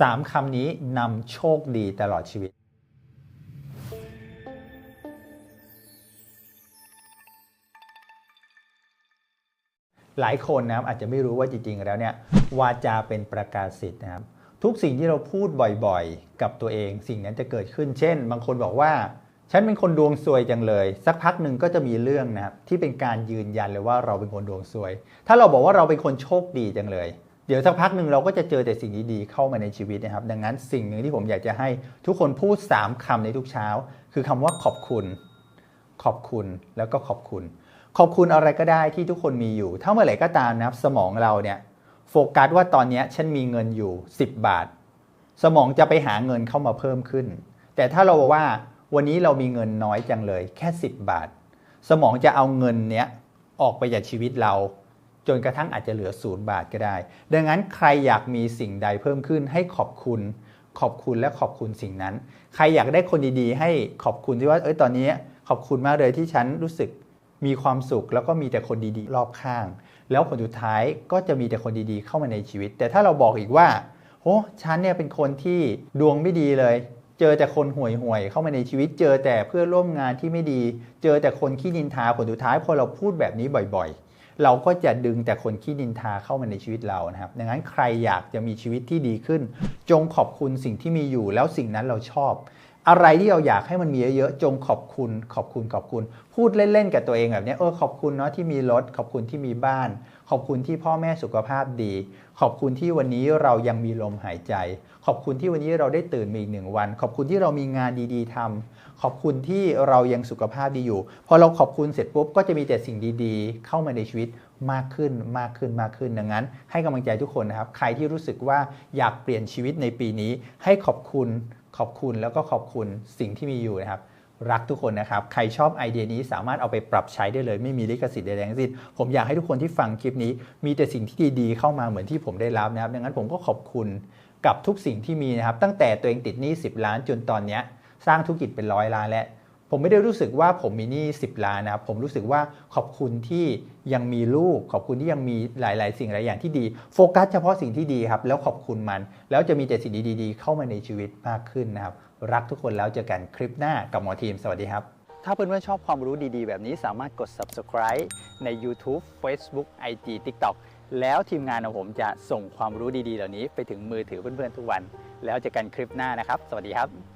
สามคำนี้นำโชคดีตลอดชีวิต หลายคนนะครับอาจจะไม่รู้ว่าจริงๆแล้วเนี่ยวาจาเป็นประกาศสิทธิ์นะครับ ทุกสิ่งที่เราพูดบ่อยๆ กับตัวเองสิ่งนั้นจะเกิดขึ้น เช่น บางคนบอกว่า ฉันเป็นคนดวงซวยจังเลย สักพักหนึ่งก็จะมีเรื่องนะครับที่เป็นการยืนยันเลยว่าเราเป็นคนดวงซวย ถ้าเราบอกว่าเราเป็นคนโชคดีจังเลย เดี๋ยวสักพักหนึ่งเราก็จะเจอแต่สิ่งดีๆเข้ามาในชีวิตนะครับ ดังนั้นสิ่งหนึ่งที่ผมอยากจะให้ทุกคนพูด 3คำในทุกเช้า คือคำว่าขอบคุณ ขอบคุณแล้วก็ขอบคุณ ขอบคุณอะไรก็ได้ที่ทุกคนมีอยู่ ถ้าเมื่อไหร่ก็ตามนะครับสมองเราเนี่ยโฟกัสว่าตอนนี้ฉันมีเงินอยู่ 10 บาท สมองจะไปหาเงินเข้ามาเพิ่มขึ้น แต่ถ้าเราบอกว่าวันนี้เรามีเงินน้อยจังเลย แค่ 10 บาท สมองจะเอาเงินเนี้ยออกไปจากชีวิตเรา จนกระทั่งอาจจะเหลือศูนย์บาทก็ได้ ดังนั้นใครอยากมีสิ่งใดเพิ่มขึ้นให้ขอบคุณขอบคุณและขอบคุณสิ่งนั้น ใครอยากได้คนดีๆ ให้ขอบคุณที่ว่าเอ้ยตอนนี้ขอบคุณมากเลยที่ฉันรู้สึกมีความสุขแล้วก็มีแต่คนดีๆ รอบข้าง แล้วผลสุดท้ายก็จะมีแต่คนดีๆ เข้ามาในชีวิต แต่ถ้าเราบอกอีกว่าโอ้ฉันเนี่ยเป็นคนที่ดวงไม่ดีเลย เจอแต่คนห่วยห่วยๆเข้ามาในชีวิต เจอแต่เพื่อนร่วมงานที่ไม่ดี เจอแต่คนขี้นินทาผลสุดท้ายพอเราพูดแบบนี้บ่อย ๆ เราก็จะดึงแต่คนขี้นินทาเข้ามาในชีวิตเรานะครับ ดังนั้นใครอยากจะมีชีวิตที่ดีขึ้น จงขอบคุณสิ่งที่มีอยู่ แล้วสิ่งนั้นเราชอบ อะไรที่เราอยากให้มันมีเยอะๆจงขอบคุณ ขอบคุณขอบคุณ พูดเล่นๆกับตัวเองแบบนี้เออขอบคุณเนาะที่มีรถขอบคุณที่มีบ้าน ขอบคุณที่พ่อแม่สุขภาพดี ขอบคุณที่วันนี้เรายังมีลมหายใจ ขอบคุณที่วันนี้เราได้ตื่นมาอีกหนึ่งวัน ขอบคุณที่เรามีงานดี ๆทำ ขอบคุณที่เรายังสุขภาพดีอยู่ พอเราขอบคุณเสร็จปุ๊บก็จะมีแต่สิ่งดีๆ เข้ามาในชีวิตมากขึ้นมากขึ้นมากขึ้นดังนั้น ให้กำลังใจทุกคนนะครับ ใครที่รู้สึกว่าอยากเปลี่ยนชีวิตในปีนี้ ให้ขอบคุณขอบคุณแล้วก็ขอบคุณสิ่งที่มีอยู่นะครับรักทุกคนนะครับ ใครชอบไอเดียนี้สามารถเอาไปปรับใช้ได้เลย ไม่มีลิขสิทธิ์ใดๆทั้งสิ้น ผมอยากให้ทุกคนที่ฟังคลิปนี้ มีแต่สิ่งที่ดีๆเข้ามาเหมือนที่ผมได้รับนะครับ ดังนั้นผมก็ขอบคุณกับทุกสิ่งที่มีนะครับ ตั้งแต่ตัวเองติดหนี้ 10 ล้านจนตอนเนี้ย สร้างธุรกิจเป็นร้อยล้านแล้วผมไม่ได้รู้สึกว่าผมมีหนี้10 ล้านนะครับผมรู้สึกว่าขอบคุณที่ยังมีลูก ขอบคุณที่ยังมีหลาย ๆ สิ่งหลายอย่างที่ดี โฟกัสเฉพาะสิ่งที่ดีครับ แล้วขอบคุณมัน แล้วจะมีแต่สิ่งดีๆ เข้ามาในชีวิตมากขึ้นนะครับ รักทุกคนแล้วเจอกันคลิปหน้ากับหมอทีม สวัสดีครับ ถ้าเพื่อนๆชอบความรู้ดีๆ แบบนี้สามารถกด subscribe ใน YouTube Facebook IG TikTok แล้วทีมงานของผมจะส่งความรู้ดีๆ เหล่านี้ไปถึงมือถือเพื่อนๆทุกวัน แล้วเจอกันคลิปหน้านะครับ สวัสดีครับ